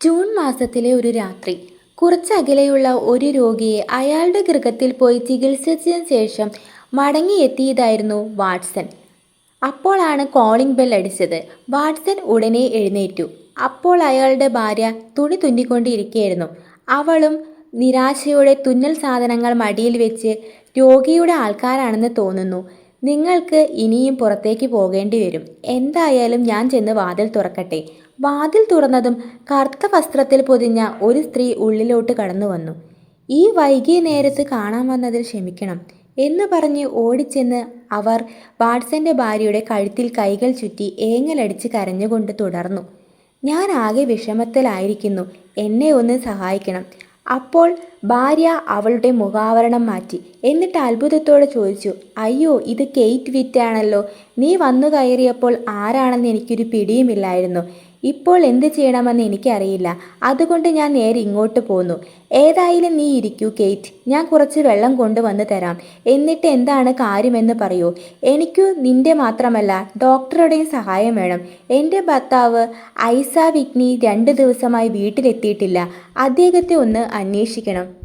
June മാസത്തിലെ ഒരു രാത്രി. കുറച്ചകലെയുള്ള ഒരു രോഗിയെ അയാളുടെ ഗൃഹത്തിൽ പോയി ചികിത്സിച്ചതിന് ശേഷം മടങ്ങിയെത്തിയതായിരുന്നു വാട്സൺ. അപ്പോഴാണ് കോളിംഗ് ബെൽ അടിച്ചത്. വാട്സൺ ഉടനെ എഴുന്നേറ്റു. അപ്പോൾ അയാളുടെ ഭാര്യ തുണി തുന്നിക്കൊണ്ടിരിക്കുകയായിരുന്നു. അവളും നിരാശയോടെ തുന്നൽ സാധനങ്ങൾ മടിയിൽ വെച്ച് രോഗിയുടെ ആൾക്കാരാണെന്ന് തോന്നുന്നു. നിങ്ങൾക്ക് ഇനിയും പുറത്തേക്ക് പോകേണ്ടി വരും. എന്തായാലും ഞാൻ ചെന്ന് വാതിൽ തുറക്കട്ടെ. വാതിൽ തുറന്നതും കറുത്ത വസ്ത്രത്തിൽ പൊതിഞ്ഞ ഒരു സ്ത്രീ ഉള്ളിലോട്ട് കടന്നു വന്നു. ഈ വൈകിയ നേരത്ത് കാണാൻ വന്നതിൽ ക്ഷമിക്കണം എന്ന് പറഞ്ഞ് ഓടിച്ചെന്ന് അവർ വാട്സന്റെ ഭാര്യയുടെ കഴുത്തിൽ കൈകൾ ചുറ്റി ഏങ്ങലടിച്ച് കരഞ്ഞുകൊണ്ട് തുടർന്നു. ഞാൻ ആകെ വിഷമത്തിലായിരിക്കുന്നു. എന്നെ ഒന്ന് സഹായിക്കണം അപ്പോൾ ഭാര്യ അവളുടെ മുഖാവരണം മാറ്റി. എന്നിട്ട് അത്ഭുതത്തോടെ ചോദിച്ചു അയ്യോ ഇത് കെയ്റ്റ് വിറ്റാണല്ലോ. നീ വന്നു കയറിയപ്പോൾ ആരാണെന്ന് എനിക്കൊരു പിടിയുമില്ലായിരുന്നു. ഇപ്പോൾ എന്ത് ചെയ്യണമെന്ന് എനിക്കറിയില്ല. അതുകൊണ്ട് ഞാൻ നേരെ ഇങ്ങോട്ട് പോന്നു. ഏതായാലും നീ ഇരിക്കൂ കേറ്റ്. ഞാൻ കുറച്ച് വെള്ളം കൊണ്ടുവന്ന് തരാം. എന്നിട്ട് എന്താണ് കാര്യമെന്ന് പറയൂ. എനിക്കു നിന്റെ മാത്രമല്ല ഡോക്ടറുടെയും സഹായം വേണം. എന്റെ ഭർത്താവ് ഐസ വിഗ്നി രണ്ട് ദിവസമായി വീട്ടിലെത്തിയിട്ടില്ല. അദ്ദേഹത്തെ ഒന്ന് അന്വേഷിക്കണം.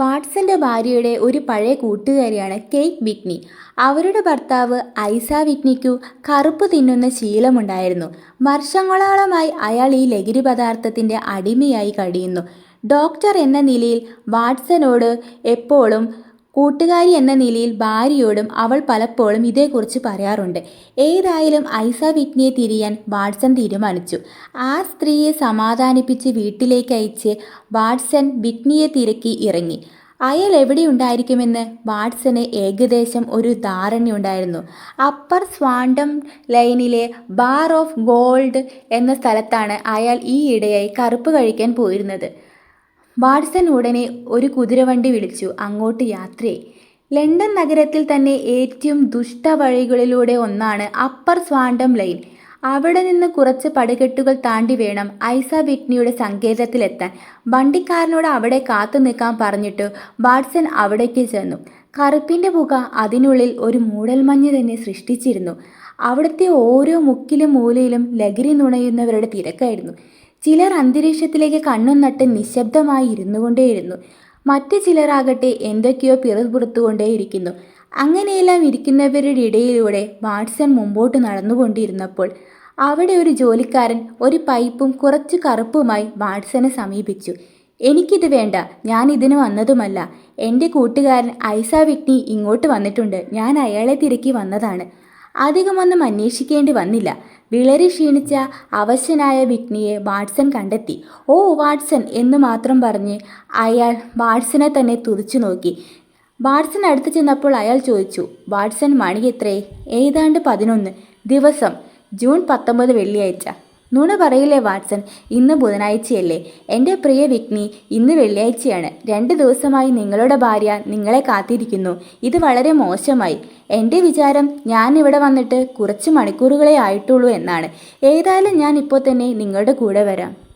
വാട്സന്റെ ഭാര്യയുടെ ഒരു പഴയ കൂട്ടുകാരിയാണ് കേറ്റ് വിഗ്നി. അവരുടെ ഭർത്താവ് ഐസ വിഗ്നിക്കു കറുപ്പ് തിന്നുന്ന ശീലമുണ്ടായിരുന്നു. വർഷങ്ങളോളമായി അയാൾ ഈ ലഹരി പദാർത്ഥത്തിന്റെ അടിമയായി കഴിയുന്നു. ഡോക്ടർ എന്ന നിലയിൽ വാട്സനോട് എപ്പോഴും കൂട്ടുകാരി എന്ന നിലയിൽ ഭാര്യയോടും അവൾ പലപ്പോഴും ഇതേക്കുറിച്ച് പറയാറുണ്ട്. ഏതായാലും ഐസ വിറ്റ്നിയെ തിരിയാൻ വാട്സൺ തീരുമാനിച്ചു. ആ സ്ത്രീയെ സമാധാനിപ്പിച്ച് വീട്ടിലേക്ക് അയച്ച് വാട്സൺ വിറ്റ്നിയെ തിരക്കി ഇറങ്ങി. അയാൾ എവിടെയുണ്ടായിരിക്കുമെന്ന് വാട്സന് ഏകദേശം ഒരു ധാരണയുണ്ടായിരുന്നു. അപ്പർ സ്വാണ്ടം ലൈനിലെ ബാർ ഓഫ് ഗോൾഡ് എന്ന സ്ഥലത്താണ് അയാൾ ഈയിടെയായി കറുപ്പ് കഴിക്കാൻ പോയിരുന്നത്. വാട്സൺ ഉടനെ ഒരു കുതിരവണ്ടി വിളിച്ചു. അങ്ങോട്ട് യാത്രയായി ലണ്ടൻ നഗരത്തിൽ തന്നെ ഏറ്റവും ദുഷ്ടവഴികളിലൂടെ ഒന്നാണ് അപ്പർ സ്വാണ്ടം ലൈൻ. അവിടെ നിന്ന് കുറച്ച് പടികെട്ടുകൾ താണ്ടി വേണം ഐസ വിറ്റ്നിയുടെ സങ്കേതത്തിലെത്താൻ. വണ്ടിക്കാരനോട് അവിടെ കാത്തു നിൽക്കാൻ പറഞ്ഞിട്ട് വാട്സൺ അവിടേക്ക് ചെന്നു. കറുപ്പിന്റെ പുക അതിനുള്ളിൽ ഒരു മൂടൽമഞ്ഞ് തന്നെ സൃഷ്ടിച്ചിരുന്നു. അവിടുത്തെ ഓരോ മുക്കിലും മൂലയിലും ലഹരി നുണയുന്നവരുടെ തിരക്കായിരുന്നു. ചിലർ അന്തരീക്ഷത്തിലേക്ക് കണ്ണും നട്ട് നിശബ്ദമായി ഇരുന്നു കൊണ്ടേയിരുന്നു മറ്റു ചിലരാകട്ടെ എന്തൊക്കെയോ പിറുപുറത്തുകൊണ്ടേയിരിക്കുന്നു. അങ്ങനെയെല്ലാം ഇരിക്കുന്നവരുടെ ഇടയിലൂടെ വാട്സൺ മുമ്പോട്ട് നടന്നുകൊണ്ടിരുന്നപ്പോൾ അവിടെ ഒരു ജോലിക്കാരൻ ഒരു പൈപ്പും കുറച്ച് കറുപ്പുമായി വാട്സനെ സമീപിച്ചു. എനിക്കിത് വേണ്ട. ഞാൻ ഇതിന് വന്നതുമല്ല. എന്റെ കൂട്ടുകാരൻ ഐസ വ്യക്തി ഇങ്ങോട്ട് വന്നിട്ടുണ്ട്. ഞാൻ അയാളെ തിരക്കി വന്നതാണ്. അധികമൊന്നും അന്വേഷിക്കേണ്ടി വന്നില്ല. വിളറി ക്ഷീണിച്ച അവശനായ വിഗ്നിയെ വാട്സൺ കണ്ടെത്തി. ഓ വാട്സൺ എന്ന് മാത്രം പറഞ്ഞ് അയാൾ വാട്സനെ തന്നെ തുറച്ചു നോക്കി. വാട്സൺ അടുത്ത് ചെന്നപ്പോൾ അയാൾ ചോദിച്ചു വാട്സൺ മണി എത്രേ? ഏതാണ്ട് പതിനൊന്ന്. ദിവസം. ജൂൺ പത്തൊമ്പത് വെള്ളിയാഴ്ച. നുണ പറയില്ലേ വാട്സൺ? ഇന്ന് ബുധനാഴ്ചയല്ലേ. എന്റെ പ്രിയ വിഗ്നി ഇന്ന് വെള്ളിയാഴ്ചയാണ്. രണ്ട് ദിവസമായി നിങ്ങളുടെ ഭാര്യ നിങ്ങളെ കാത്തിരിക്കുന്നു. ഇത് വളരെ മോശമായി. എന്റെ വിചാരം ഞാൻ ഇവിടെ വന്നിട്ട് കുറച്ച് മണിക്കൂറുകളെ ആയിട്ടുള്ളൂ എന്നാണ്. ഏതായാലും ഞാൻ ഇപ്പോൾ തന്നെ നിങ്ങളുടെ കൂടെ വരാം.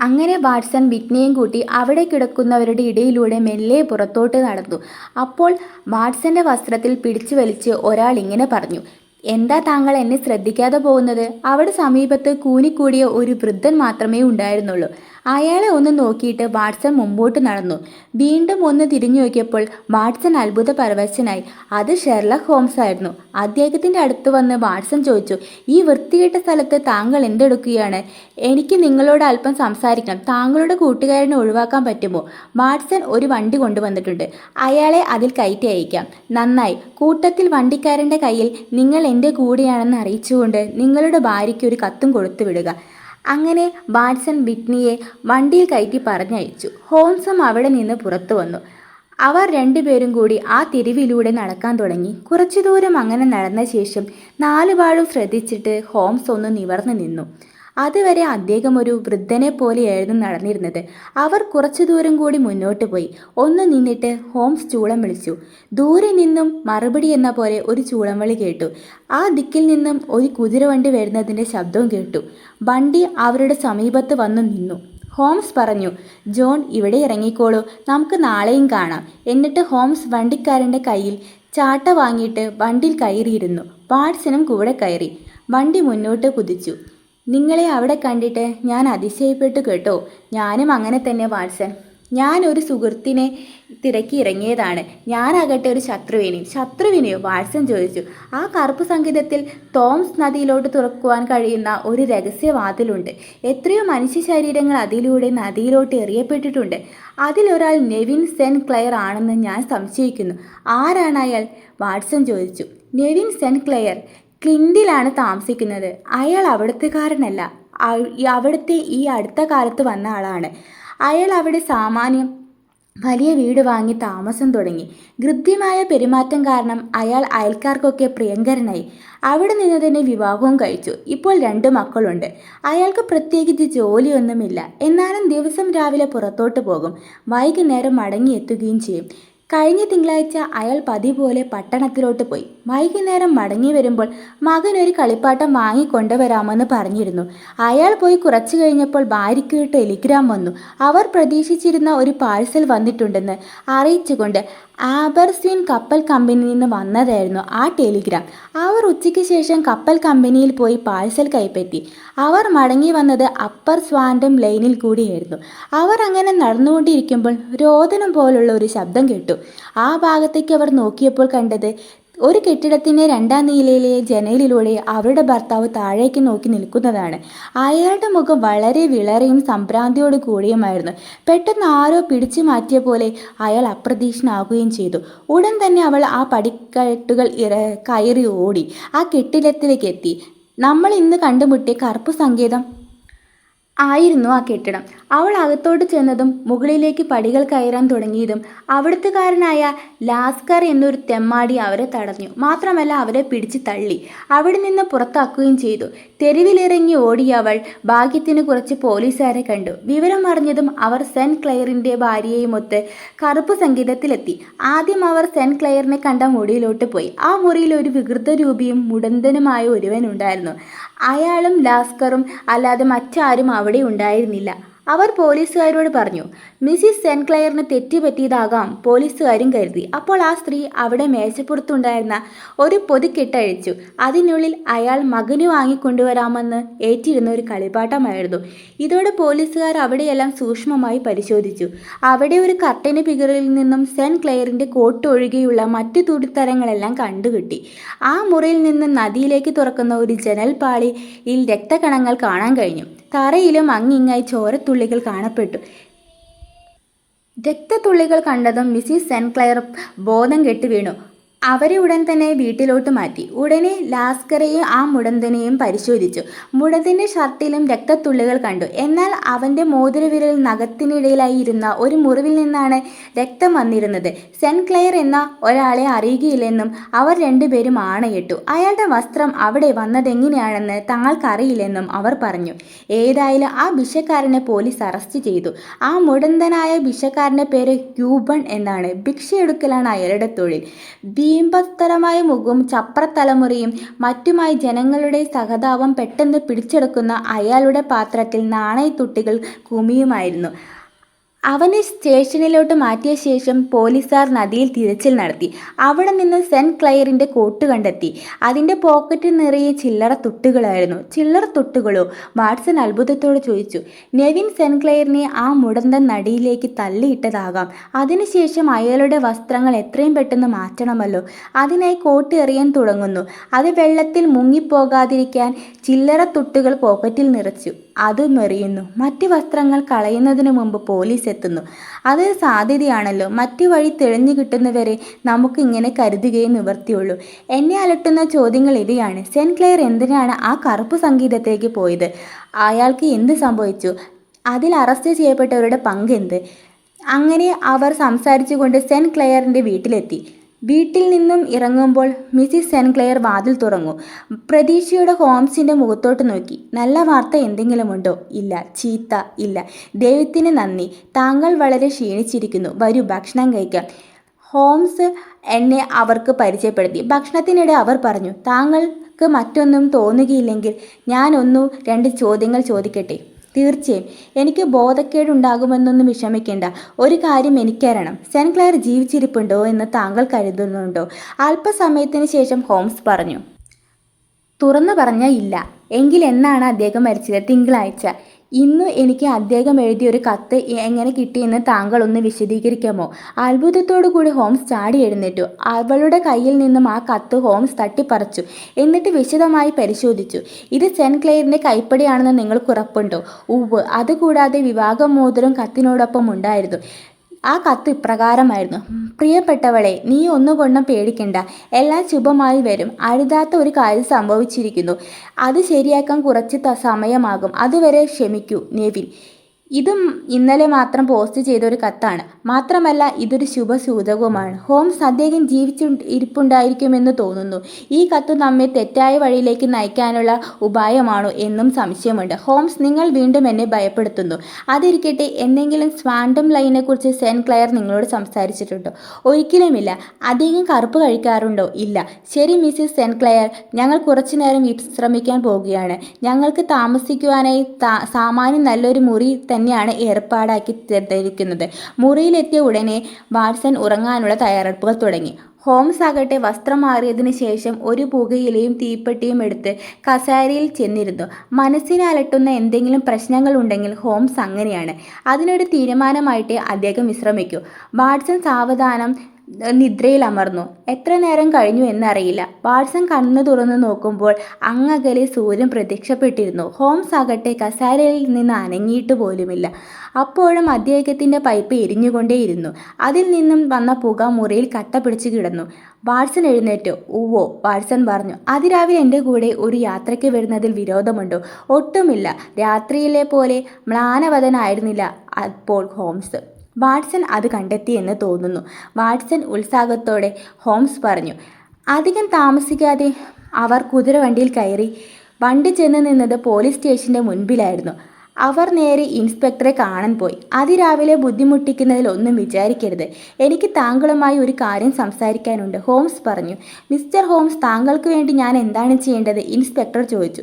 അങ്ങനെ വാട്സൺ വിറ്റ്നയും കൂട്ടി അവിടെ കിടക്കുന്നവരുടെ ഇടയിലൂടെ മെല്ലെ പുറത്തോട്ട് നടന്നു. അപ്പോൾ വാട്സന്റെ വസ്ത്രത്തിൽ പിടിച്ചു വലിച്ച് ഒരാൾ ഇങ്ങനെ പറഞ്ഞു എന്താ താങ്കൾ എന്നെ ശ്രദ്ധിക്കാതെ പോകുന്നത്? അവിടെ സമീപത്ത് കൂനിക്കൂടിയ ഒരു വൃദ്ധൻ മാത്രമേ ഉണ്ടായിരുന്നുള്ളൂ. അയാളെ ഒന്ന് നോക്കിയിട്ട് വാട്സൺ മുമ്പോട്ട് നടന്നു. വീണ്ടും ഒന്ന് തിരിഞ്ഞു നോക്കിയപ്പോൾ വാട്സൺ അത്ഭുത പരവശനായി. അത് ഷെർലക് ഹോംസ് ആയിരുന്നു. അദ്ദേഹത്തിന്റെ അടുത്ത് വന്ന് വാട്സൺ ചോദിച്ചു ഈ വൃത്തികെട്ട സ്ഥലത്ത് താങ്കൾ എന്തെടുക്കുകയാണ്? എനിക്ക് നിങ്ങളോട് അല്പം സംസാരിക്കണം. താങ്കളുടെ കൂട്ടുകാരനെ ഒഴിവാക്കാൻ പറ്റുമോ? വാട്സൺ ഒരു വണ്ടി കൊണ്ടുവന്നിട്ടുണ്ട്. അയാളെ അതിൽ കയറ്റി അയക്കാം. നന്നായി. കൂട്ടത്തിൽ വണ്ടിക്കാരന്റെ കയ്യിൽ നിങ്ങൾ എന്റെ കൂടെയാണെന്ന് അറിയിച്ചുകൊണ്ട് നിങ്ങളുടെ ഭാര്യയ്ക്ക് ഒരു കത്തും കൊടുത്തു വിടുക. അങ്ങനെ വാട്സൺ ബിറ്റ്നിയെ വണ്ടിയിൽ കയറ്റി പറഞ്ഞയച്ചു. ഹോംസും അവിടെ നിന്ന് പുറത്തു വന്നു. അവർ രണ്ടുപേരും കൂടി ആ തെരുവിലൂടെ നടക്കാൻ തുടങ്ങി. കുറച്ചു ദൂരം അങ്ങനെ നടന്ന ശേഷം നാലുപാടും ശ്രദ്ധിച്ചിട്ട് ഹോംസ് ഒന്ന് നിവർന്നു നിന്നു. അതുവരെ അദ്ദേഹം ഒരു വൃദ്ധനെ പോലെയായിരുന്നു നടന്നിരുന്നത്. അവർ കുറച്ചു ദൂരം കൂടി മുന്നോട്ട് പോയി. ഒന്ന് നിന്നിട്ട് ഹോംസ് ചൂളം വിളിച്ചു. ദൂരെ നിന്നും മറുപടി എന്ന പോലെ ഒരു ചൂളം വിളി കേട്ടു. ആ ദിക്കിൽ നിന്നും ഒരു കുതിരവണ്ടി വരുന്നതിന്റെ ശബ്ദവും കേട്ടു. വണ്ടി അവരുടെ സമീപത്ത് വന്നു നിന്നു. ഹോംസ് പറഞ്ഞു ജോൺ ഇവിടെ ഇറങ്ങിക്കോളൂ. നമുക്ക് നാളെയും കാണാം. എന്നിട്ട് ഹോംസ് വണ്ടിക്കാരന്റെ കയ്യിൽ ചാട്ട വാങ്ങിയിട്ട് വണ്ടിയിൽ കയറിയിരുന്നു. വാട്സനും കൂടെ കയറി. വണ്ടി മുന്നോട്ട് കുതിച്ചു. നിങ്ങളെ അവിടെ കണ്ടിട്ട് ഞാൻ അതിശയപ്പെട്ടു കേട്ടോ. ഞാനും അങ്ങനെ തന്നെ വാട്സൺ ഞാൻ ഒരു സുഹൃത്തിനെ തിരക്കി ഇറങ്ങിയതാണ്. ഞാനാകട്ടെ ഒരു ശത്രുവിനെയും ശത്രുവിനെയോ? വാട്സൺ ചോദിച്ചു. ആ കറുപ്പ് സംഗീതത്തിൽ തോംസ് നദിയിലോട്ട് തുറക്കുവാൻ കഴിയുന്ന ഒരു രഹസ്യവാതിലുണ്ട്. എത്രയോ മനുഷ്യ ശരീരങ്ങൾ അതിലൂടെ നദിയിലോട്ട് എറിയപ്പെട്ടിട്ടുണ്ട്. അതിലൊരാൾ നെവിൻ സെൻ ക്ലെയർ ആണെന്ന് ഞാൻ സംശയിക്കുന്നു. ആരാണ് അയാൾ? വാട്സൺ ചോദിച്ചു. നെവിൻ സെൻ ക്ലെയർ. ക്ലിൻഡിലാണ് താമസിക്കുന്നത്. അയാൾ അവിടുത്തുകാരനല്ല. അവിടുത്തെ ഈ അടുത്ത കാലത്ത് വന്ന ആളാണ്. അയാൾ അവിടെ സാമാന്യം വലിയ വീട് വാങ്ങി താമസം തുടങ്ങി. ഗൃദ്യമായ പെരുമാറ്റം കാരണം അയാൾ അയൽക്കാർക്കൊക്കെ പ്രിയങ്കരനായി. അവിടെ നിന്ന് തന്നെ വിവാഹവും കഴിച്ചു. ഇപ്പോൾ രണ്ട് മക്കളുണ്ട്. അയാൾക്ക് പ്രത്യേകിച്ച് ജോലിയൊന്നുമില്ല. എന്നാലും ദിവസം രാവിലെ പുറത്തോട്ട് പോകും. വൈകുന്നേരം മടങ്ങിയെത്തുകയും ചെയ്യും. കഴിഞ്ഞ തിങ്കളാഴ്ച അയാൾ പതിവ് പോലെ പട്ടണത്തിലോട്ട് പോയി. വൈകുന്നേരം മടങ്ങി വരുമ്പോൾ മകൻ ഒരു കളിപ്പാട്ടം വാങ്ങിക്കൊണ്ടുവരാമെന്ന് പറഞ്ഞിരുന്നു. അയാൾ പോയി കുറച്ചു കഴിഞ്ഞപ്പോൾ ഭാര്യയ്ക്ക് ടെലിഗ്രാം വന്നു. അവർ പ്രതീക്ഷിച്ചിരുന്ന ഒരു പാഴ്സൽ വന്നിട്ടുണ്ടെന്ന് അറിയിച്ചുകൊണ്ട് ആബർസ്വിൻ കപ്പൽ കമ്പനിയിൽ നിന്ന് വന്നതായിരുന്നു ആ ടെലിഗ്രാം. അവർ ഉച്ചയ്ക്ക് ശേഷം കപ്പൽ കമ്പനിയിൽ പോയി പാഴ്സൽ കൈപ്പറ്റി. അവർ മടങ്ങി വന്നത് അപ്പർ സ്വാൻഡം ലൈനിൽ കൂടിയായിരുന്നു. അവർ അങ്ങനെ നടന്നുകൊണ്ടിരിക്കുമ്പോൾ രോദനം പോലുള്ള ഒരു ശബ്ദം കേട്ടു. ആ ഭാഗത്തേക്ക് അവർ നോക്കിയപ്പോൾ കണ്ടത് ഒരു കെട്ടിടത്തിന്റെ രണ്ടാം നിലയിലെ ജനലിലൂടെ അവരുടെ ഭർത്താവ് താഴേക്ക് നോക്കി നിൽക്കുന്നതാണ്. അയാളുടെ മുഖം വളരെ വിളറിയും സംഭ്രാന്തിയോട് കൂടിയുമായിരുന്നു. പെട്ടെന്ന് ആരോ പിടിച്ചു മാറ്റിയ പോലെ അയാൾ അപ്രതീക്ഷനാകുകയും ചെയ്തു. ഉടൻ തന്നെ അവൾ ആ പടിക്കെട്ടുകൾ ഇറ കയറി ഓടി ആ കെട്ടിടത്തിലേക്ക് എത്തി നമ്മൾ ഇന്ന് കണ്ടുമുട്ടിയ കറുപ്പ് സങ്കേതം ആയിരുന്നു ആ കെട്ടിടം. അവൾ അകത്തോട്ട് ചെന്നതും മുകളിലേക്ക് പടികൾ കയറാൻ തുടങ്ങിയതും അവിടുത്തുകാരനായ ലാസ്കർ എന്നൊരു തെമ്മാടി അവരെ തടഞ്ഞു. മാത്രമല്ല അവരെ പിടിച്ച് തള്ളി. അവിടെ നിന്ന് പുറത്താക്കുകയും ചെയ്തു. തെരുവിലിറങ്ങി ഓടിയ അവൾ ഭാഗ്യത്തിന് കുറച്ച് പോലീസുകാരെ കണ്ടു. വിവരം അറിഞ്ഞതും അവർ സെന്റ് ക്ലെയറിന്റെ ഭാര്യയുമൊത്ത് കറുപ്പ് സംഗീതത്തിലെത്തി ആദ്യം അവർ സെന്റ് ക്ലെയറിനെ കണ്ട മുറിയിലോട്ട് പോയി. ആ മുറിയിൽ ഒരു വികൃതരൂപിയും മുടന്തനുമായ ഒരുവനുണ്ടായിരുന്നു. അയാളും ലാസ്കറും അല്ലാതെ മറ്റാരും അവിടെ ഉണ്ടായിരുന്നില്ല. അവർ പോലീസുകാരോട് പറഞ്ഞു മിസ്സിസ് സെൻക്ലെയറിന് തെറ്റുപറ്റിയതാകാം പോലീസുകാരും കരുതി. അപ്പോൾ ആ സ്ത്രീ അവിടെ മേശപ്പുറത്തുണ്ടായിരുന്ന ഒരു പൊതിക്കെട്ടഴിച്ചു അതിനുള്ളിൽ അയാൾ മകന് വാങ്ങിക്കൊണ്ടുവരാമെന്ന് ഏറ്റിരുന്ന ഒരു കളിപ്പാട്ടമായിരുന്നു. ഇതോടെ പോലീസുകാർ അവിടെയെല്ലാം സൂക്ഷ്മമായി പരിശോധിച്ചു. അവിടെ ഒരു കർട്ടന് പികറിൽ നിന്നും ക്ലെയറിന്റെ കോട്ട് ഒഴികെയുള്ള മറ്റു തുടിത്തരങ്ങളെല്ലാം കണ്ടുകിട്ടി. ആ മുറിയിൽ നിന്ന് നദിയിലേക്ക് തുറക്കുന്ന ഒരു ജനൽപാളിയിൽ രക്തകണങ്ങൾ കാണാൻ കഴിഞ്ഞു. തറയിലും അങ്ങിങ്ങായി ചോരത്തുള്ളികൾ കാണപ്പെട്ടു. രക്തത്തുള്ളികൾ കണ്ടതും മിസ്സിസ് സെൻക്ലെയർ ബോധം കെട്ട് വീണു അവരെ ഉടൻ തന്നെ വീട്ടിലോട്ട് മാറ്റി. ഉടനെ ലാസ്കറെയും ആ മുടന്തനെയും പരിശോധിച്ചു. മുടന്തിന്റെ ഷർട്ടിലും രക്തത്തുള്ളികൾ കണ്ടു. എന്നാൽ അവന്റെ മോതിരവിരൽ നഖത്തിനിടയിലായി ഇരുന്ന ഒരു മുറിവിൽ നിന്നാണ് രക്തം വന്നിരുന്നത്. സെന്റ് ക്ലെയർ എന്ന ഒരാളെ അറിയുകയില്ലെന്നും അവർ രണ്ടുപേരും ആണയിട്ടു. അയാളുടെ വസ്ത്രം അവിടെ വന്നതെങ്ങനെയാണെന്ന് തങ്ങൾക്കറിയില്ലെന്നും അവർ പറഞ്ഞു. ഏതായാലും ആ ഭിക്ഷക്കാരനെ പോലീസ് അറസ്റ്റ് ചെയ്തു. ആ മുടന്തനായ ഭിക്ഷക്കാരന്റെ പേര് ക്യൂബൺ എന്നാണ്. ഭിക്ഷയെടുക്കലാണ് അയാളുടെ തൊഴിൽ. ബീംബസ്തരമായ മുഖവും ചപ്രത്തലമുറയും മറ്റുമായി ജനങ്ങളുടെ സഹതാപം പെട്ടെന്ന് പിടിച്ചെടുക്കുന്ന അയാളുടെ പാത്രത്തിൽ നാണയത്തുട്ടികൾ കുമിയുമായിരുന്നു. അവനെ സ്റ്റേഷനിലോട്ട് മാറ്റിയ ശേഷം പോലീസുകാർ നദിയിൽ തിരച്ചിൽ നടത്തി. അവിടെ നിന്ന് സെന്റ് ക്ലയറിന്റെ കോട്ട് കണ്ടെത്തി. അതിന്റെ പോക്കറ്റിൽ നിറയെ ചില്ലറ തുട്ടുകളായിരുന്നു. ചില്ലറ തുട്ടുകളോ? വാട്സൺ അത്ഭുതത്തോട് ചോദിച്ചു. നെവിൻ സെന്റ് ക്ലയറിനെ ആ മുടന്തൻ നടിയിലേക്ക് തള്ളിയിട്ടതാകാം. അതിനുശേഷം അയാളുടെ വസ്ത്രങ്ങൾ എത്രയും പെട്ടെന്ന് മാറ്റണമല്ലോ. അതിനായി കോട്ട് എറിയാൻ തുടങ്ങുന്നു. അത് വെള്ളത്തിൽ മുങ്ങിപ്പോകാതിരിക്കാൻ ചില്ലറ തുട്ടുകൾ പോക്കറ്റിൽ നിറച്ചു. അത് മെറിയുന്നു. മറ്റ് വസ്ത്രങ്ങൾ കളയുന്നതിന് മുമ്പ് പോലീസ് എത്തുന്നു. അതൊരു സാധ്യതയാണല്ലോ. മറ്റു വഴി തെളിഞ്ഞു കിട്ടുന്നവരെ നമുക്ക് ഇങ്ങനെ കരുതുകയും നിവർത്തിയുള്ളൂ എന്നെ അലട്ടുന്ന ചോദ്യങ്ങൾ ഇവയാണ്. സെൻ ക്ലെയർ എന്തിനാണ് ആ കറുപ്പ് സംഗീതത്തിലേക്ക് പോയത്? അയാൾക്ക് എന്ത് സംഭവിച്ചു? അതിൽ അറസ്റ്റ് ചെയ്യപ്പെട്ടവരുടെ പങ്ക് എന്ത് അങ്ങനെ അവർ സംസാരിച്ചുകൊണ്ട് സെൻ ക്ലെയറിന്റെ വീട്ടിലെത്തി. വീട്ടിൽ നിന്നും ഇറങ്ങുമ്പോൾ മിസ്സിസ് സെൻക്ലെയർ വാതിൽ തുറങ്ങു പ്രതീക്ഷയുടെ ഹോംസിന്റെ മുഖത്തോട്ട് നോക്കി. നല്ല വാർത്ത എന്തെങ്കിലുമുണ്ടോ? ഇല്ല. ചീത്ത. ഇല്ല. ദൈവത്തിന് നന്ദി. താങ്കൾ വളരെ ക്ഷീണിച്ചിരിക്കുന്നു. വരൂ ഭക്ഷണം കഴിക്കാം. ഹോംസ് എന്നെ അവർക്ക് പരിചയപ്പെടുത്തി. ഭക്ഷണത്തിനിടെ അവർ പറഞ്ഞു താങ്കൾക്ക് മറ്റൊന്നും തോന്നുകയില്ലെങ്കിൽ ഞാനൊന്നു രണ്ട് ചോദ്യങ്ങൾ ചോദിക്കട്ടെ? തീർച്ചയായും. എനിക്ക് ബോധക്കേടുണ്ടാകുമെന്നൊന്നും വിഷമിക്കേണ്ട. ഒരു കാര്യം എനിക്കറിയണം സെന്റ് ക്ലെയർ ജീവിച്ചിരിപ്പുണ്ടോ എന്ന് താങ്കൾ കരുതുന്നുണ്ടോ? അല്പസമയത്തിന് ശേഷം ഹോംസ് പറഞ്ഞു. തുറന്നു പറഞ്ഞ ഇല്ല. എങ്കിൽ എന്നാണ് അദ്ദേഹം മരിച്ചത്? തിങ്കളാഴ്ച. ഇന്ന് എനിക്ക് അദ്ദേഹം എഴുതിയ ഒരു കത്ത് എങ്ങനെ കിട്ടിയെന്ന് താങ്കൾ ഒന്ന് വിശദീകരിക്കാമോ? അത്ഭുതത്തോടു കൂടി ഹോംസ് ചാടി എഴുന്നേറ്റു. അവളുടെ കയ്യിൽ നിന്നും ആ കത്ത് ഹോംസ് തട്ടിപ്പറിച്ചു. എന്നിട്ട് വിശദമായി പരിശോധിച്ചു. ഇത് സെന്റ് ക്ലെയറിന്റെ കൈപ്പടിയാണെന്ന് നിങ്ങൾക്ക് ഉറപ്പുണ്ടോ ഉവ് അതുകൂടാതെ വിവാഹമോതിരം കത്തിനോടൊപ്പം ഉണ്ടായിരുന്നു. ആ കത്ത് ഇപ്രകാരമായിരുന്നു. പ്രിയപ്പെട്ടവളെ നീ ഒന്നുകൊണ്ടും പേടിക്കണ്ട. എല്ലാം ശുഭമായി വരും. അരുതാത്ത ഒരു കാര്യം സംഭവിച്ചിരിക്കുന്നു. അത് ശരിയാക്കാൻ കുറച്ച് സമയമാകും. അതുവരെ ക്ഷമിക്കൂ നെവിൻ. ഇതും ഇന്നലെ മാത്രം പോസ്റ്റ് ചെയ്ത ഒരു കത്താണ്. മാത്രമല്ല ഇതൊരു ശുഭസൂചകവുമാണ്. ഹോംസ് അദ്ദേഹം ജീവിച്ചു ഇരിപ്പുണ്ടായിരിക്കുമെന്ന് തോന്നുന്നു. ഈ കത്ത് നമ്മെ തെറ്റായ വഴിയിലേക്ക് നയിക്കാനുള്ള ഉപായമാണോ എന്നും സംശയമുണ്ട്. ഹോംസ് നിങ്ങൾ വീണ്ടും എന്നെ ഭയപ്പെടുത്തുന്നു. അതിരിക്കട്ടെ എന്തെങ്കിലും സ്വാൻഡം ലൈനെക്കുറിച്ച് സെന്റ് ക്ലയർ നിങ്ങളോട് സംസാരിച്ചിട്ടുണ്ടോ? ഒരിക്കലുമില്ല. അധികം കറുപ്പ് കഴിക്കാറുണ്ടോ? ഇല്ല. ശരി മിസ്സിസ് സെൻ ക്ലയർ. ഞങ്ങൾ കുറച്ചു നേരം വിശ്രമിക്കാൻ പോവുകയാണ്. ഞങ്ങൾക്ക് താമസിക്കുവാനായി സാമാന്യം നല്ലൊരു മുറി തന്നെയാണ് ഏർപ്പാടാക്കി തന്നിരിക്കുന്നത് മുറിയിലെത്തിയ ഉടനെ വാട്സൺ ഉറങ്ങാനുള്ള തയ്യാറെടുപ്പുകൾ തുടങ്ങി. ഹോംസ് ആകട്ടെ വസ്ത്രം മാറിയതിനു ശേഷം ഒരു പുകയിലയും തീപ്പെട്ടിയും എടുത്ത് കസാരയിൽ ചെന്നിരുന്നു. മനസ്സിനെ അലട്ടുന്ന എന്തെങ്കിലും പ്രശ്നങ്ങൾ ഉണ്ടെങ്കിൽ ഹോംസ് അങ്ങനെയാണ്. അതിനൊരു തീരുമാനമായിട്ട് അദ്ദേഹം വിശ്രമിക്കൂ. വാട്സൺ സാവധാനം നിദ്രയിൽ അമർന്നു. എത്ര നേരം കഴിഞ്ഞു എന്നറിയില്ല. വാട്സൺ കണ്ണു തുറന്നു നോക്കുമ്പോൾ അങ്ങകലെ സൂര്യൻ പ്രത്യക്ഷപ്പെട്ടിരുന്നു. ഹോംസ് ആകട്ടെ കസാരയിൽ നിന്ന് അനങ്ങിയിട്ട് പോലുമില്ല. അപ്പോഴും അദ്ദേഹത്തിന്റെ പൈപ്പ് എരിഞ്ഞുകൊണ്ടേയിരുന്നു. അതിൽ നിന്നും വന്ന പുക മുറിയിൽ കട്ട പിടിച്ചു കിടന്നു. വാട്സൺ എഴുന്നേറ്റു. ഉവ്വോ വാട്സൺ പറഞ്ഞു. അതിരാവിലെ എന്റെ കൂടെ ഒരു യാത്രയ്ക്ക് വരുന്നതിൽ വിരോധമുണ്ടോ? ഒട്ടുമില്ല. രാത്രിയിലെ പോലെ മ്ലാനവതനായിരുന്നില്ല അപ്പോൾ ഹോംസ്. വാട്സൺ അത് കണ്ടെത്തിയെന്ന് തോന്നുന്നു. വാട്സൺ ഉത്സാഹത്തോടെ ഹോംസ് പറഞ്ഞു അധികം താമസിക്കാതെ അവർ കുതിരവണ്ടിയിൽ കയറി വണ്ടി ചെന്ന് നിന്നത് പോലീസ് സ്റ്റേഷന്റെ മുൻപിലായിരുന്നു. അവർ നേരെ ഇൻസ്പെക്ടറെ കാണാൻ പോയി. അതിരാവിലെ ബുദ്ധിമുട്ടിക്കുന്നതിൽ ഒന്നും വിചാരിക്കരുത്. എനിക്ക് താങ്കളുമായി ഒരു കാര്യം സംസാരിക്കാനുണ്ട് ഹോംസ് പറഞ്ഞു. മിസ്റ്റർ ഹോംസ് താങ്കൾക്ക് വേണ്ടി ഞാൻ എന്താണ് ചെയ്യേണ്ടത്? ഇൻസ്പെക്ടർ ചോദിച്ചു.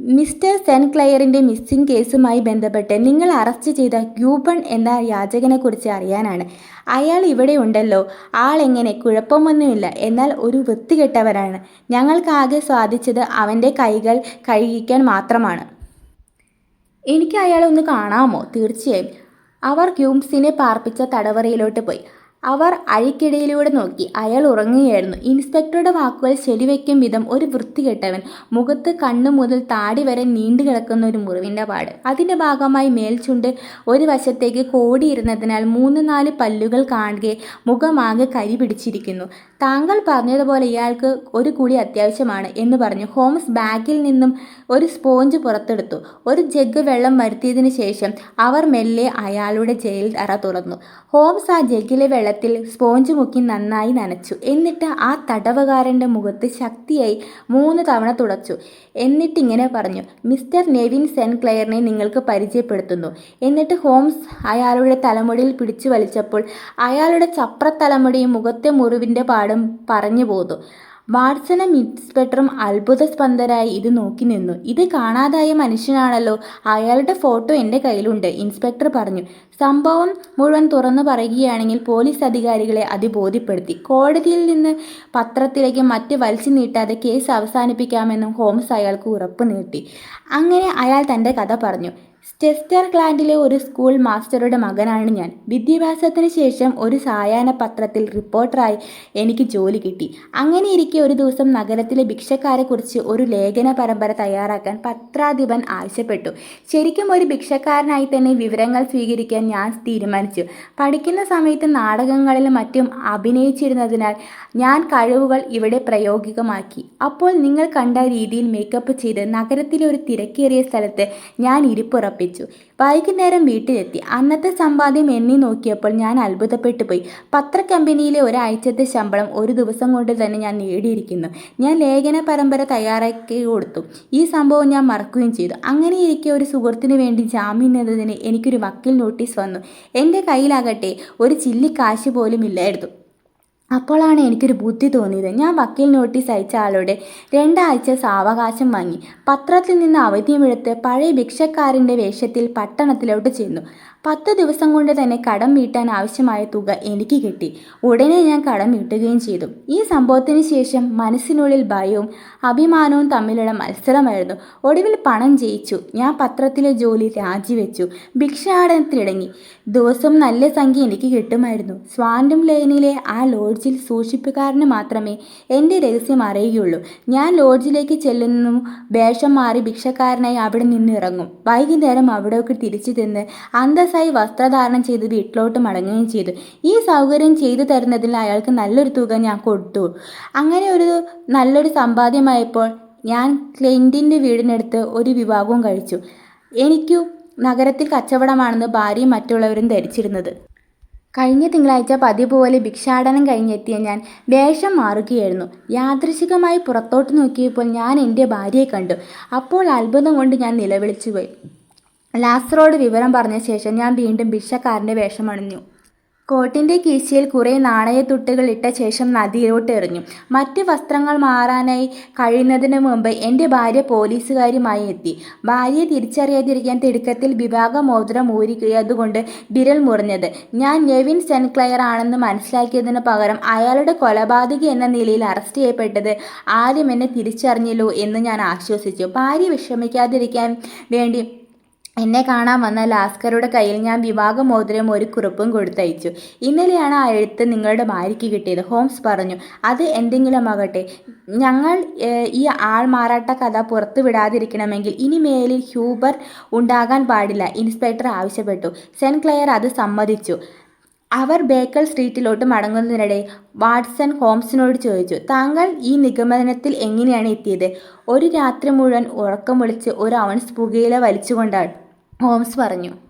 മിസ്റ്റർ സെൻക്ലെയറിന്റെ ക്ലെയറിന്റെ മിസ്സിംഗ് കേസുമായി ബന്ധപ്പെട്ട് നിങ്ങൾ അറസ്റ്റ് ചെയ്ത ക്യൂബൺ എന്ന യാചകനെക്കുറിച്ച് അറിയാനാണ്. അയാൾ ഇവിടെ ഉണ്ടല്ലോ. ആളെങ്ങനെ കുഴപ്പമൊന്നുമില്ല. എന്നാൽ ഒരു വൃത്തികെട്ടവരാണ് ഞങ്ങൾക്കാകെ സ്വാധിച്ചത് അവന്റെ കൈകൾ കഴുകിക്കാൻ മാത്രമാണ്. എനിക്ക് അയാളെ ഒന്ന് കാണാമോ? തീർച്ചയായും. അവർ ക്യൂംസിനെ പാർപ്പിച്ച തടവറയിലോട്ട് പോയി. അവർ അഴിക്കിടയിലൂടെ നോക്കി. അയാൾ ഉറങ്ങുകയായിരുന്നു. ഇൻസ്പെക്ടറുടെ വാക്കുകൾ ശരിവയ്ക്കും വിധം ഒരു വൃത്തികെട്ടവൻ മുഖത്ത് കണ്ണു മുതൽ താടി വരെ നീണ്ടു കിടക്കുന്ന ഒരു മുറിവിന്റെ പാട്. അതിന്റെ ഭാഗമായി മേൽചുണ്ട് ഒരു വശത്തേക്ക് കോടിയിരുന്നതിനാൽ മൂന്ന് നാല് പല്ലുകൾ കാണുകയെ മുഖമാകെ കരി പിടിച്ചിരിക്കുന്നു. താങ്കൾ പറഞ്ഞതുപോലെ ഇയാൾക്ക് ഒരു കുടി അത്യാവശ്യമാണ് എന്ന് പറഞ്ഞു. ഹോംസ് ബാഗിൽ നിന്നും ഒരു സ്പോഞ്ച് പുറത്തെടുത്തു. ഒരു ജഗ് വെള്ളം വരുത്തിയതിനു ശേഷം അവർ മെല്ലെ അയാളുടെ ജയിൽ അറ തുറന്നു. ഹോംസ് ആ ജഗ്ഗിലെ വെള്ളത്തിൽ സ്പോഞ്ച് മുക്കി നന്നായി നനച്ചു. എന്നിട്ട് ആ തടവുകാരന്റെ മുഖത്ത് ശക്തിയായി മൂന്ന് തവണ തുടച്ചു. എന്നിട്ടിങ്ങനെ പറഞ്ഞു മിസ്റ്റർ നെവിൻ സെൻ ക്ലെയറിനെ നിങ്ങൾക്ക് പരിചയപ്പെടുത്തുന്നു. എന്നിട്ട് ഹോംസ് അയാളുടെ തലമുടിയിൽ പിടിച്ചു വലിച്ചപ്പോൾ അയാളുടെ ചപ്രത്തലമുടിയും മുഖത്തെ മുറിവിന്റെ പാടും പറഞ്ഞു പോന്നു. വാട്സണും ഇൻസ്പെക്ടറും അത്ഭുതസ്പന്ദരായി ഇത് നോക്കി നിന്നു. ഇത് കാണാതായ മനുഷ്യനാണല്ലോ. അയാളുടെ ഫോട്ടോ എന്റെ കയ്യിലുണ്ട് ഇൻസ്പെക്ടർ പറഞ്ഞു. സംഭവം മുഴുവൻ തുറന്നു പറയുകയാണെങ്കിൽ പോലീസ് അധികാരികളെ അത് ബോധ്യപ്പെടുത്തി. കോടതിയിൽ നിന്ന് പത്രത്തിലേക്ക് മറ്റ് വലിച്ചു നീട്ടാതെ കേസ് അവസാനിപ്പിക്കാമെന്നും ഹോംസ് അയാൾക്ക് ഉറപ്പ് നീട്ടി അങ്ങനെ അയാൾ തന്റെ കഥ പറഞ്ഞു. സ്റ്റെസ്റ്റർ ക്ലാൻഡിലെ ഒരു സ്കൂൾ മാസ്റ്ററുടെ മകനാണ് ഞാൻ. വിദ്യാഭ്യാസത്തിന് ശേഷം ഒരു സായാഹ്ന പത്രത്തിൽ റിപ്പോർട്ടറായി എനിക്ക് ജോലി കിട്ടി. അങ്ങനെ ഇരിക്കെ ഒരു ദിവസം നഗരത്തിലെ ഭിക്ഷക്കാരെക്കുറിച്ച് ഒരു ലേഖന പരമ്പര തയ്യാറാക്കാൻ പത്രാധിപൻ ആവശ്യപ്പെട്ടു. ശരിക്കും ഒരു ഭിക്ഷക്കാരനായി തന്നെ വിവരങ്ങൾ സ്വീകരിക്കാൻ ഞാൻ തീരുമാനിച്ചു. പഠിക്കുന്ന സമയത്ത് നാടകങ്ങളിലും മറ്റും അഭിനയിച്ചിരുന്നതിനാൽ ഞാൻ കഴിവുകൾ ഇവിടെ പ്രയോഗികമാക്കി. അപ്പോൾ നിങ്ങൾ കണ്ട രീതിയിൽ മേക്കപ്പ് ചെയ്ത് നഗരത്തിലെ ഒരു തിരക്കേറിയ സ്ഥലത്ത് ഞാൻ ഇരിപ്പുറപ്പിച്ചു. വൈകുന്നേരം വീട്ടിലെത്തി. അന്നത്തെ സമ്പാദ്യം എണ്ണി നോക്കിയപ്പോൾ ഞാൻ അത്ഭുതപ്പെട്ടു പോയി. പത്ര കമ്പനിയിലെ ഒരാഴ്ചത്തെ ശമ്പളം ഒരു ദിവസം കൊണ്ട് തന്നെ ഞാൻ നേടിയിരിക്കുന്നു. ഞാൻ ലേഖന പരമ്പര തയ്യാറാക്കി കൊടുത്തു. ഈ സംഭവം ഞാൻ മറക്കുകയും ചെയ്തു. അങ്ങനെ ഇരിക്കെ ഒരു സുഹൃത്തിനു വേണ്ടി ജാമ്യം നേതതിന് എനിക്കൊരു വക്കീൽ നോട്ടീസ് വന്നു. എന്റെ കയ്യിലാകട്ടെ ഒരു ചില്ലി കാശ് പോലും ഇല്ലായിരുന്നു. അപ്പോഴാണ് എനിക്കൊരു ബുദ്ധി തോന്നിയത്. ഞാൻ വക്കീൽ നോട്ടീസ് അയച്ച ആളോട് രണ്ടാഴ്ച സാവകാശം വാങ്ങി. പത്രത്തിൽ നിന്ന് അവധിയുമെടുത്ത് പഴയ ഭിക്ഷക്കാരന്റെ വേഷത്തിൽ പട്ടണത്തിലോട്ട് ചെന്നു. പത്ത് ദിവസം കൊണ്ട് തന്നെ കടം വീട്ടാൻ ആവശ്യമായ തുക എനിക്ക് കിട്ടി. ഉടനെ ഞാൻ കടം വീട്ടുകയും ചെയ്തു. ഈ സംഭവത്തിന് ശേഷം മനസ്സിനുള്ളിൽ ഭയവും അഭിമാനവും തമ്മിലുള്ള മത്സരമായിരുന്നു. ഒടുവിൽ പണം ജയിച്ചു. ഞാൻ പത്രത്തിലെ ജോലി രാജിവെച്ചു. ഭിക്ഷാടനത്തിലിടങ്ങി ദിവസം നല്ല സംഖ്യ എനിക്ക് കിട്ടുമായിരുന്നു. സ്വാൻഡം ലൈനിലെ ആ ലോഡ്ജിൽ സൂക്ഷിപ്പുകാരന് മാത്രമേ എന്റെ രഹസ്യം അറിയുകയുള്ളൂ. ഞാൻ ലോഡ്ജിലേക്ക് ചെല്ലുന്നു. വേഷം മാറി ഭിക്ഷക്കാരനായി അവിടെ നിന്ന് ഇറങ്ങും. വൈകുന്നേരം അവിടേക്ക് തിരിച്ചു ചെന്ന് അന്തസ്സായി വസ്ത്രധാരണം ചെയ്ത് വീട്ടിലോട്ട് മടങ്ങുകയും ചെയ്തു. ഈ സൗകര്യം ചെയ്തു തരുന്നതിൽ അയാൾക്ക് നല്ലൊരു തുക ഞാൻ കൊടുത്തു. അങ്ങനെ ഒരു നല്ലൊരു സമ്പാദ്യമായപ്പോൾ ഞാൻ ക്ലൈന്റിന്റെ വീടിനടുത്ത് ഒരു വിവാഹവും കഴിച്ചു. എനിക്കു നഗരത്തിൽ കച്ചവടമാണെന്ന് ഭാര്യയും മറ്റുള്ളവരും ധരിച്ചിരുന്നത്. കഴിഞ്ഞ തിങ്കളാഴ്ച പതിവ് പോലെ ഭിക്ഷാടനം കഴിഞ്ഞെത്തിയ ഞാൻ വേഷം മാറുകയായിരുന്നു. യാദൃശികമായി പുറത്തോട്ട് നോക്കിയപ്പോൾ ഞാൻ എന്റെ ഭാര്യയെ കണ്ടു. അപ്പോൾ അത്ഭുതം കൊണ്ട് ഞാൻ നിലവിളിച്ചു പോയി ലാസറോട് വിവരം പറഞ്ഞ ശേഷം ഞാൻ വീണ്ടും ഭിക്ഷക്കാരന്റെ വേഷമണിഞ്ഞു കോട്ടിന്റെ കീശയിൽ കുറേ നാണയത്തുട്ടുകൾ ഇട്ട ശേഷം നദിയിലോട്ട് എറിഞ്ഞു. മറ്റ് വസ്ത്രങ്ങൾ മാറാനായി കഴിയുന്നതിന് മുമ്പ് എന്റെ ഭാര്യ പോലീസുകാരുമായി എത്തി. ഭാര്യയെ തിരിച്ചറിയാതിരിക്കാൻ തിടുക്കത്തിൽ വിവാഹ മോതിരം ഊരിക്കുകയതുകൊണ്ട് വിരൽ മുറിഞ്ഞത്. ഞാൻ നെവിൻ സെൻക്ലയർ ആണെന്ന് മനസ്സിലാക്കിയതിന് പകരം അയാളുടെ കൊലപാതകി എന്ന നിലയിൽ അറസ്റ്റ് ചെയ്യപ്പെട്ടത് ആരും എന്നെ തിരിച്ചറിഞ്ഞല്ലോ എന്ന് ഞാൻ ആശ്വസിച്ചു. ഭാര്യ വിഷമിക്കാതിരിക്കാൻ വേണ്ടി എന്നെ കാണാൻ വന്ന ലാസ്കറുടെ കയ്യിൽ ഞാൻ വിവാഹമോതിരം ഒരു കുറിപ്പും കൊടുത്തയച്ചു. ഇന്നലെയാണ് ആ എഴുത്ത് നിങ്ങളുടെ ഭാര്യയ്ക്ക് കിട്ടിയത്. ഹോംസ് പറഞ്ഞു അത് എന്തെങ്കിലും ആകട്ടെ ഞങ്ങൾ ഈ ആൾ മാറാട്ട കഥ പുറത്തു വിടാതിരിക്കണമെങ്കിൽ ഇനി മേലിൽ ഹ്യൂബർ ഉണ്ടാകാൻ പാടില്ല ഇൻസ്പെക്ടർ ആവശ്യപ്പെട്ടു. സെന്റ് ക്ലെയർ അത് സമ്മതിച്ചു. അവർ ബേക്കൽ സ്ട്രീറ്റിലോട്ട് മടങ്ങുന്നതിനിടെ വാട്സൺ ഹോംസിനോട് ചോദിച്ചു താങ്കൾ ഈ നിഗമനത്തിൽ എങ്ങനെയാണ് എത്തിയത് ഒരു രാത്രി മുഴുവൻ ഉറക്കം വിളിച്ച് ഒരു ഔൺസ് പുകയില വലിച്ചുകൊണ്ടാണ് ഹോംസ് പറഞ്ഞു.